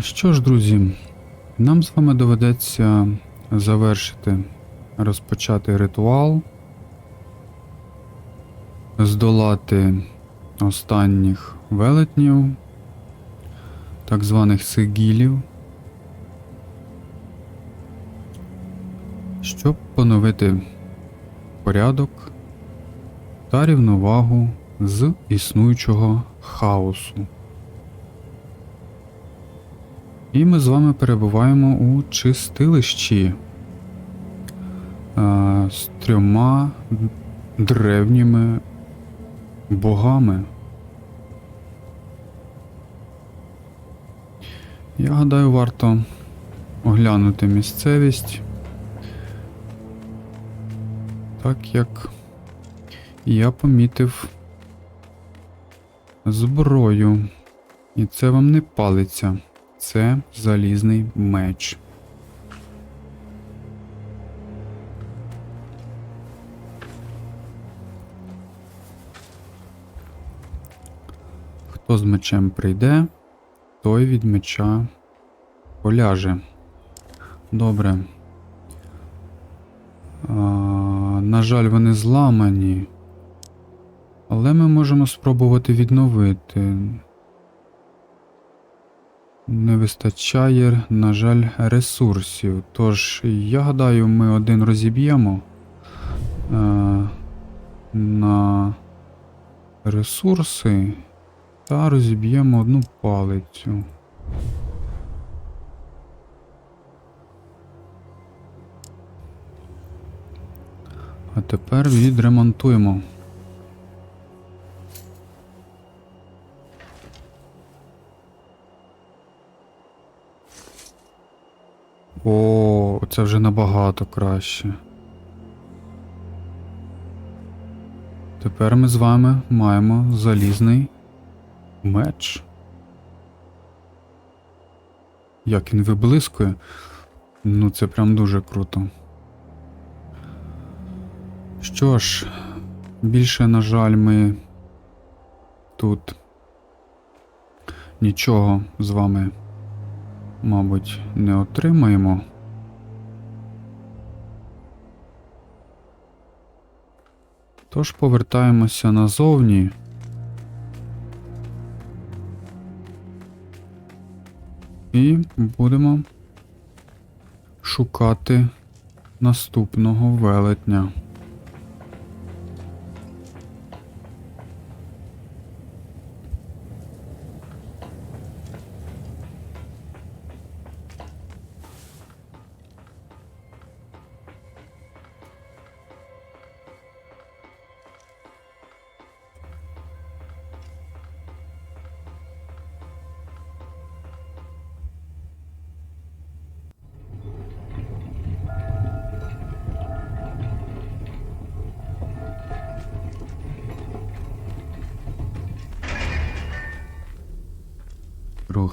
Що ж, друзі, нам з вами доведеться завершити розпочати ритуал, здолати останніх велетнів, так званих сигілів, щоб поновити порядок та рівновагу з існуючого хаосу. І ми з вами перебуваємо у чистилищі е, з трьома древніми богами. Я гадаю, варто оглянути місцевість. Так як я помітив зброю. І це вам не палиться. Це залізний меч. Хто з мечем прийде, той від меча поляже. Добре. А, на жаль, вони зламані. Але ми можемо спробувати відновити. Не вистачає, на жаль, ресурсів. Тож, я гадаю, ми один розіб'ємо е, на ресурси та розіб'ємо одну палицю. А тепер відремонтуємо. О, це вже набагато краще. Тепер ми з вами маємо залізний меч. Як він виблискує. Ну, це прям дуже круто. Що ж, більше, на жаль, ми тут нічого з вами мабуть, не отримаємо. Тож повертаємося назовні. І будемо шукати наступного велетня.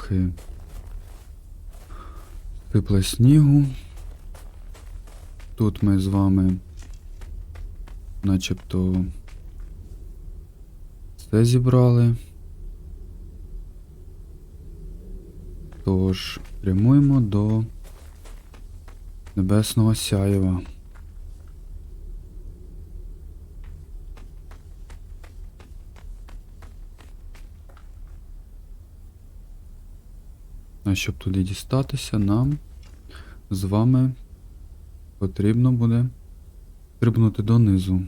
Трохи сипла снігу. Тут ми з вами начебто все зібрали. Тож прямуємо до Небесного Сяєва. А щоб туди дістатися, нам з вами потрібно буде стрибнути донизу.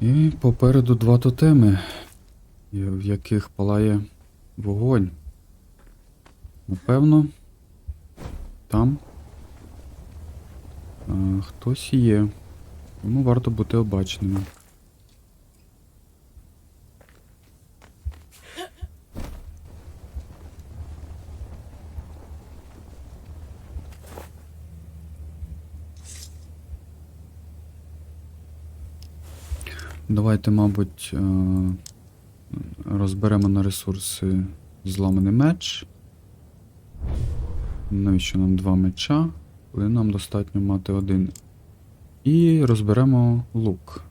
І попереду два тотеми, в яких палає вогонь. Напевно, там а, хтось є. Тому варто бути обачними. Давайте, мабуть, е, розберемо на ресурси зламаний меч. Навіщо нам два меча, коли нам достатньо мати один. І розберемо лук.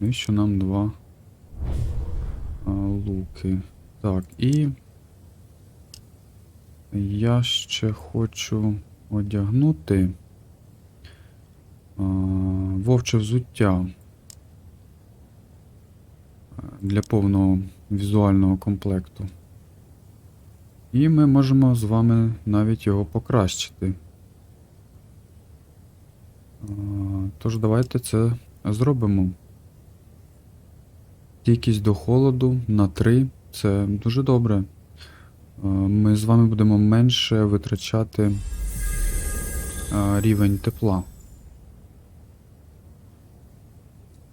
Навіщо нам два луки? Так, і я ще хочу одягнути вовче взуття для повного візуального комплекту. І ми можемо з вами навіть його покращити. Тож давайте це зробимо. Стійкість до холоду на 3 це дуже добре. Ми з вами будемо менше витрачати рівень тепла.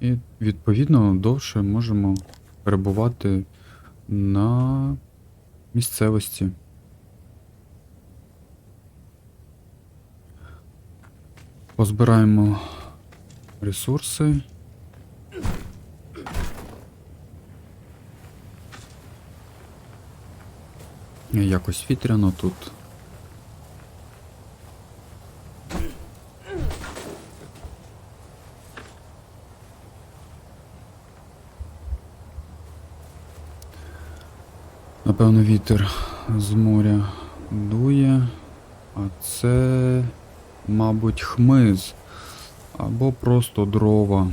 І відповідно довше можемо перебувати на місцевості. Позбираємо ресурси. Якось вітряно тут. Напевно, вітер з моря дує, а це, мабуть, хмиз або просто дрова.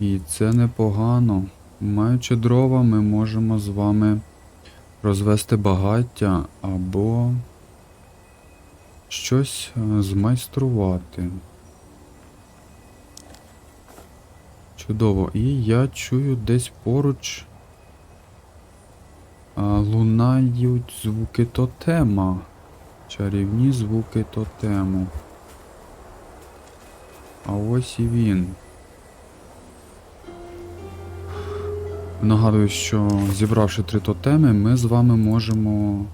І це непогано. Маючи дрова, ми можемо з вами розвести багаття або щось е, змайструвати. Чудово. І я чую десь поруч лунають звуки тотема. Чарівні звуки тотему. А ось і він. Нагадую, що зібравши три тотеми, ми з вами можемо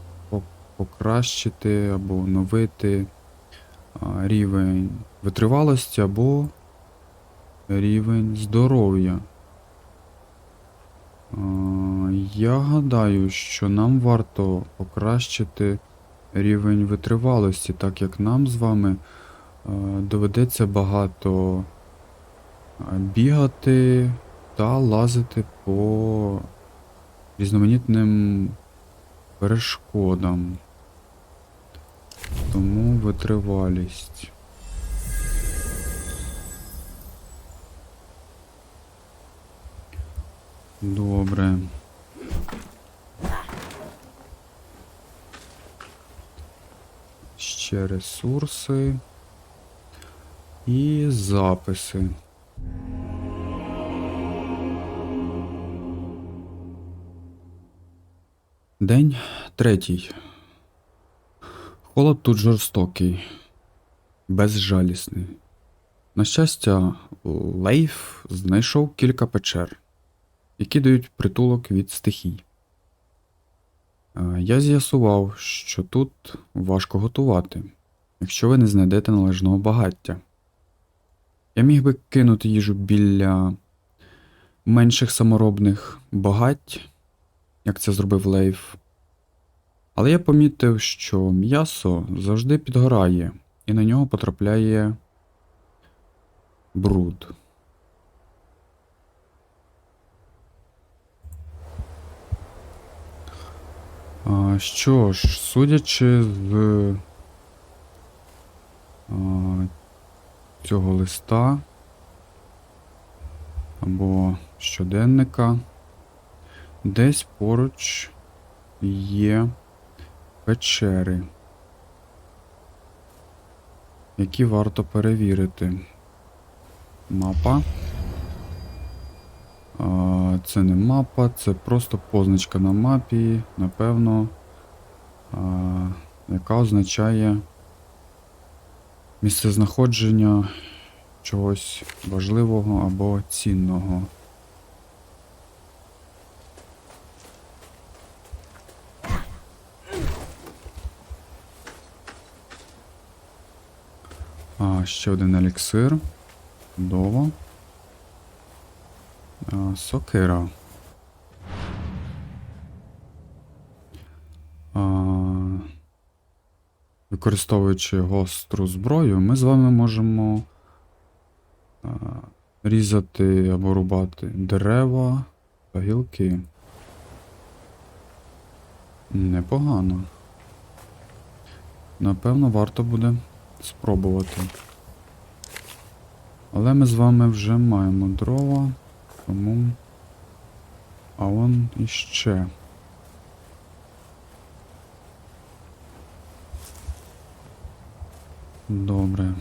покращити або оновити рівень витривалості або рівень здоров'я. Я гадаю, що нам варто покращити рівень витривалості, так як нам з вами е, доведеться багато е, бігати та лазити по різноманітним перешкодам. Тому витривалість. Добре. Ще ресурси і записи. День третій. Холод тут жорстокий, безжалісний. На щастя, Лейф знайшов кілька печер, які дають притулок від стихій. Е, Я з'ясував, що тут важко готувати, якщо ви не знайдете належного багаття. Я міг би кинути їжу біля менших саморобних багать, як це зробив Лейф. Але я помітив, що м'ясо завжди підгорає, і на нього потрапляє бруд. А, що ж, судячи з а, цього листа або щоденника, десь поруч є печери, які варто перевірити. Мапа. Це не мапа, це просто позначка на мапі, напевно, яка означає місцезнаходження чогось важливого або цінного. А, ще один еліксир. Чудово. А, сокира. Використовуючи гостру зброю, ми з вами можемо різати або рубати дерева та гілки. Непогано. Напевно, варто буде спробувати. Але ми з вами вже маємо дрова, тому. А он іще. Добре.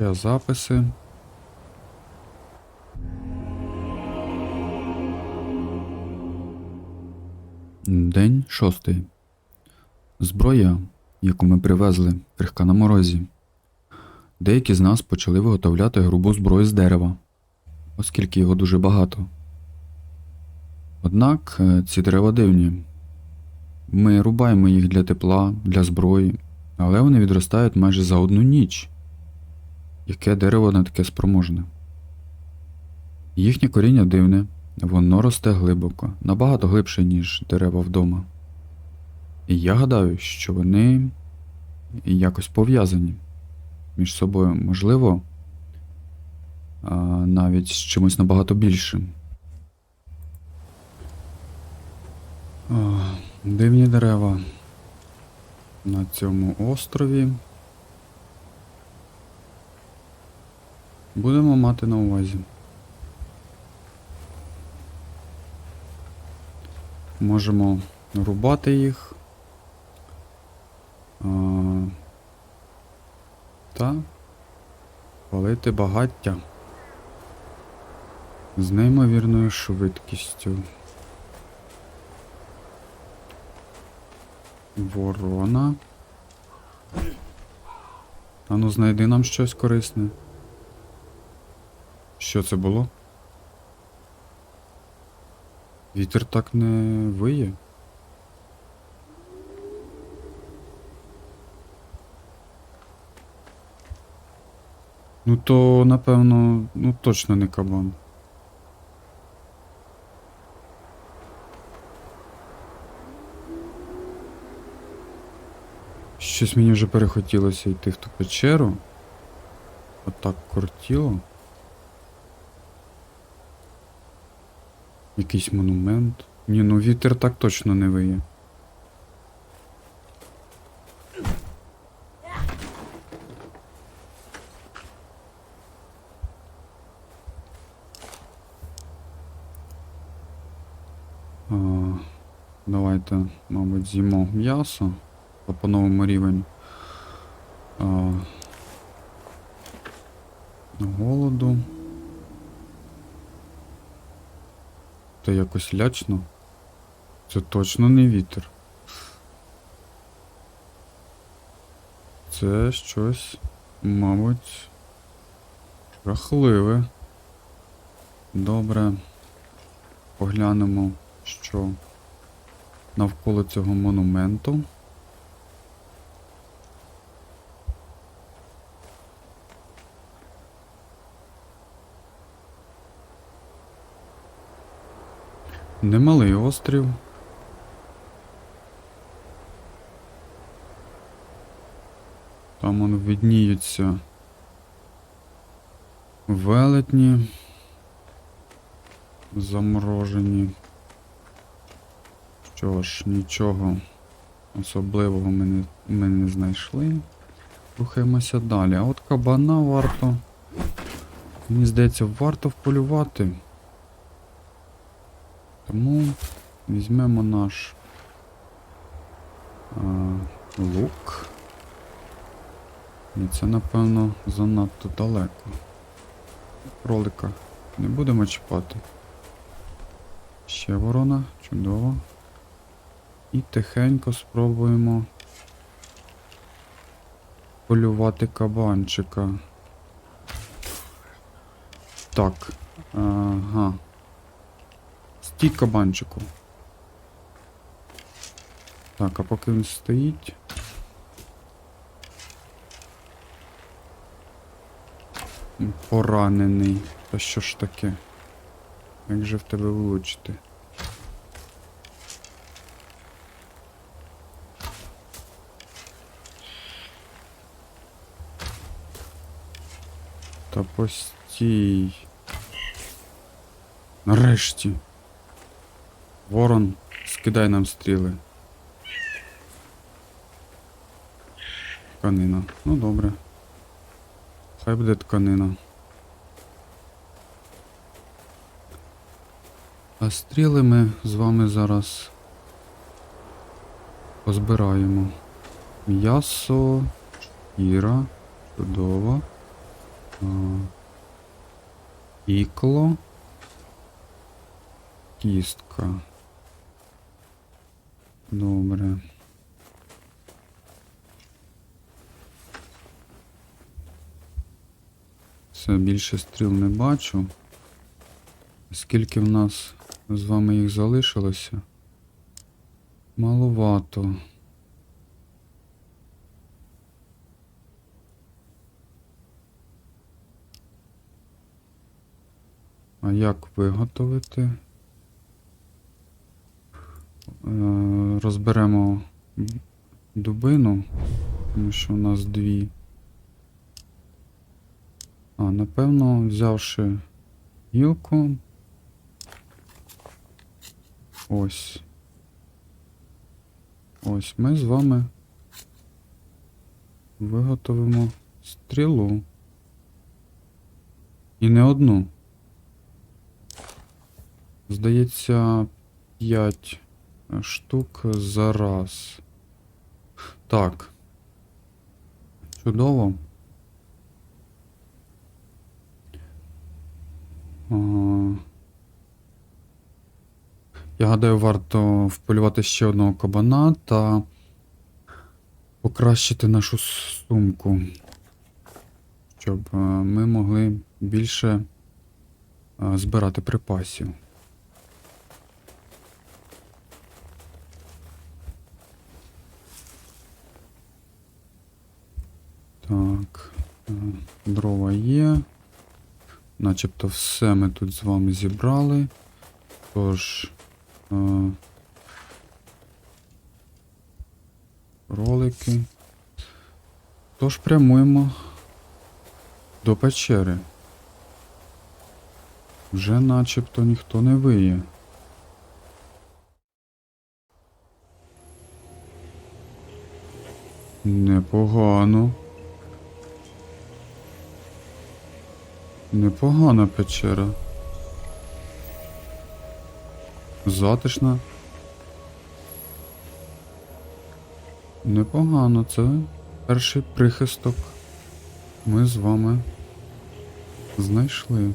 Є записи. День шостий. Зброя, яку ми привезли, крихка на морозі. Деякі з нас почали виготовляти грубу зброю з дерева, оскільки його дуже багато. Однак е, ці дерева дивні. Ми рубаємо їх для тепла, для зброї, але вони відростають майже за одну ніч. Яке дерево не таке спроможне? Їхнє коріння дивне, воно росте глибоко, набагато глибше, ніж дерева вдома. І я гадаю, що вони якось пов'язані між собою, можливо, навіть з чимось набагато більшим. Дивні дерева на цьому острові. Будемо мати на увазі. Можемо рубати їх. А, та палити багаття з неймовірною швидкістю. Ворона. Ану, знайди нам щось корисне. Що це було? Вітер так не виє. Ну то, напевно, ну точно не кабан. Щось мені вже перехотілося йти в ту печеру. Отак кортіло. Якийсь монумент. Ні, ну вітер так точно не виє. Давайте, мабуть, з'їмо м'ясо по по-новому рівень. А, голоду. Та якось лячно. Це точно не вітер. Це щось, мабуть, жахливе. Добре. Поглянемо, що навколо цього монументу. Немалий острів. Там воно відніються велетні заморожені. Що ж, нічого особливого ми не, ми не знайшли. Рухаємося далі. А от кабана варто. Мені здається, варто вполювати. Тому візьмемо наш а, лук. І це, напевно, занадто далеко. Кролика не будемо чіпати. Ще ворона, чудово. І тихенько спробуємо полювати кабанчика. Так. Ага. Стій кабанчику. Так, а поки він стоїть. Поранений. Та що ж таке? Як же в тебе влучити? Та постій. Нарешті. Ворон, скидай нам стріли. Тканина. Ну добре. Хай буде тканина. А стріли ми з вами зараз позбираємо. М'ясо, шкіра, чудово. Ікло. Кістка. Добре. Все, більше стріл не бачу. Скільки в нас з вами їх залишилося? Маловато. А як виготовити? Е, Розберемо дубину, тому що у нас дві. А, напевно, взявши гілку. Ось. Ось ми з вами виготовимо стрілу. І не одну. Здається, 5 штук за раз. Так. Чудово. Я гадаю, варто вполювати ще одного кабана та покращити нашу сумку, щоб е, ми могли більше е, збирати припасів. Так, е, дрова є. Начебто все ми тут з вами зібрали. Тож. Е, ролики. Тож прямуємо до печери. Вже начебто ніхто не виє. Непогано. Непогана печера. Затишна. Непогано, це перший прихисток. Ми з вами знайшли.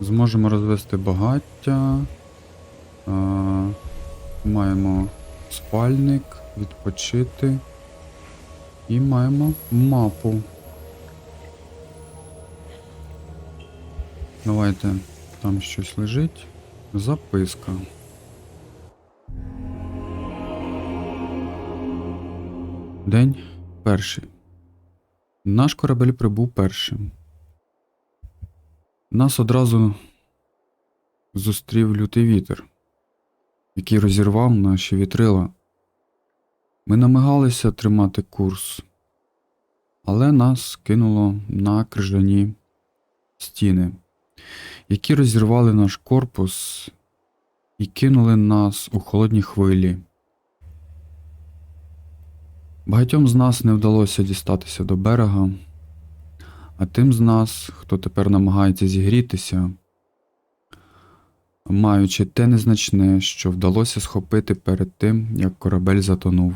Зможемо розвести багаття. А, маємо спальник, відпочити. І маємо мапу. Давайте там щось лежить. Записка. День перший. Наш корабель прибув першим. Нас одразу зустрів лютий вітер, який розірвав наші вітрила. Ми намагалися тримати курс, але нас кинуло на крижані стіни, які розірвали наш корпус і кинули нас у холодні хвилі. Багатьом з нас не вдалося дістатися до берега, а тим з нас, хто тепер намагається зігрітися, маючи те незначне, що вдалося схопити перед тим, як корабель затонув.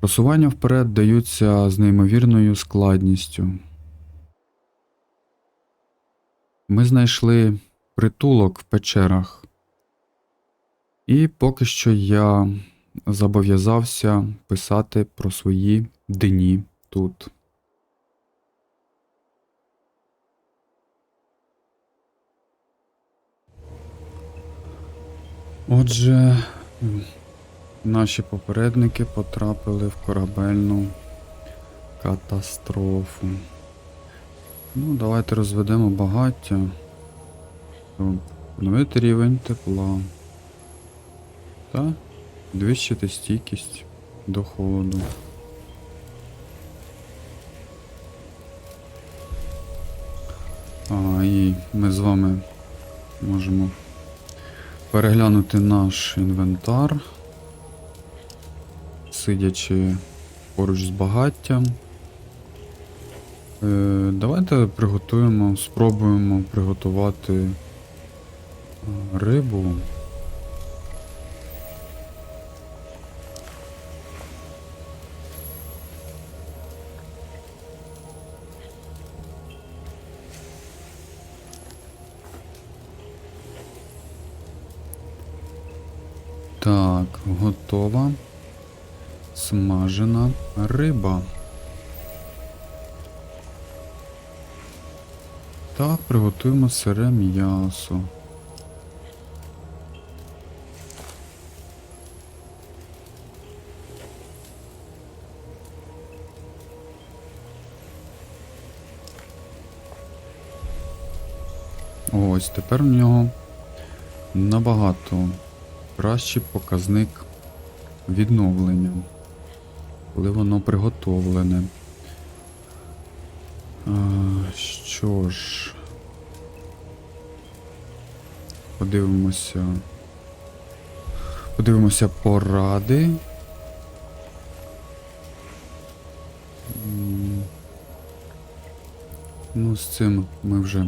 Просування вперед даються з неймовірною складністю. Ми знайшли притулок в печерах, і поки що я зобов'язався писати про свої дні тут. Отже, наші попередники потрапили в корабельну катастрофу. Ну, давайте розведемо багаття. Щоб Поновити рівень тепла. Та підвищити стійкість до холоду. А, і ми з вами можемо переглянути наш інвентар, сидячи поруч з багаттям. Е, давайте приготуємо, спробуємо приготувати е, рибу. Так, готова смажена риба. Та приготуємо сире м'ясо. Ось тепер в нього набагато кращий показник відновлення, коли воно приготовлене. А, що ж, подивимося. Подивимося поради. Ну, з цим ми вже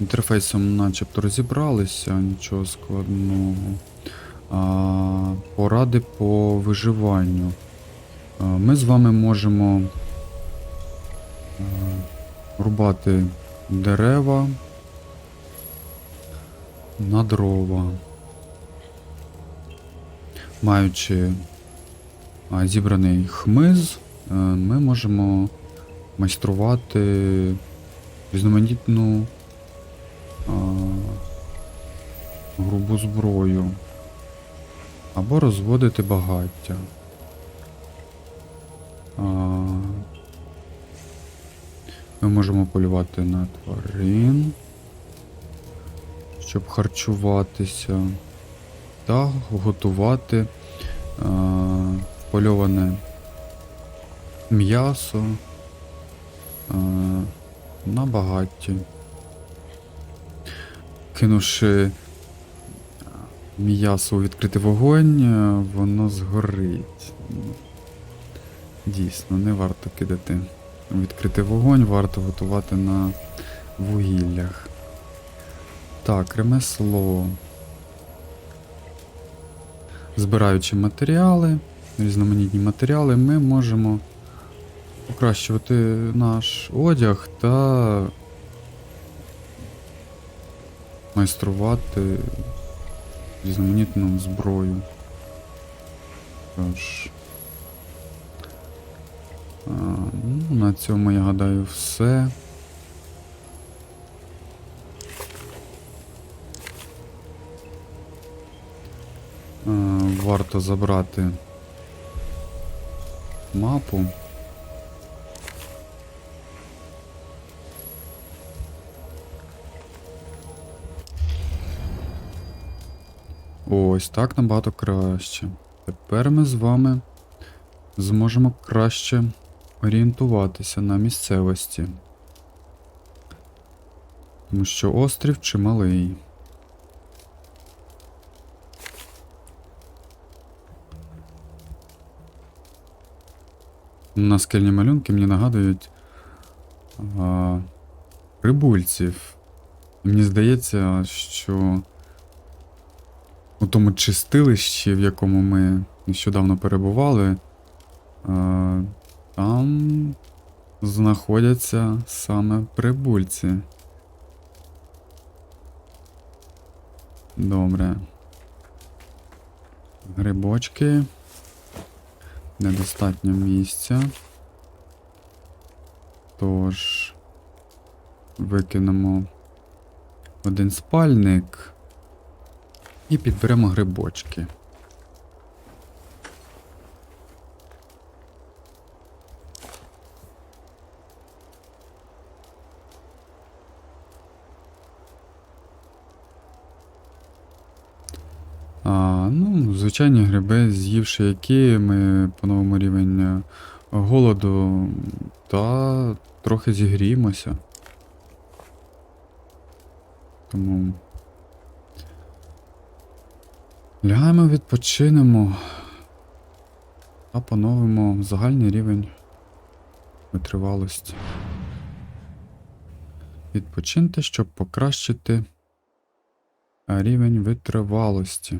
інтерфейсом начебто розібралися, нічого складного. А, поради по виживанню. А, ми з вами можемо а, рубати дерева на дрова. Маючи зібраний хмиз, е, ми можемо майструвати різноманітну грубу зброю або розводити багаття. Ми можемо полювати на тварин, щоб харчуватися, та готувати а, польоване м'ясо а, на багатті. Кинувши м'ясо у відкритий вогонь, е, воно згорить. Дійсно, не варто кидати у відкритий вогонь, варто готувати на вугіллях. Так, ремесло. Збираючи матеріали, різноманітні матеріали, ми можемо покращувати наш одяг та майструвати різноманітну зброю. Тож. А, ну, на цьому я гадаю все. Варто забрати мапу. Ось так набагато краще. Тепер ми з вами зможемо краще орієнтуватися на місцевості. Тому що острів чималий. Наскельні малюнки мені нагадують а, прибульців. Мені здається, що у тому чистилищі, в якому ми нещодавно перебували, е, там знаходяться саме прибульці. Добре. Грибочки. Недостатньо місця. Тож викинемо один спальник. І підберемо грибочки. А, ну, звичайні гриби, з'ївши які, ми поновимо рівень е, голоду та трохи зігріємося. Тому. Лягаємо, відпочинемо та поновимо загальний рівень витривалості. Відпочиньте, щоб покращити рівень витривалості.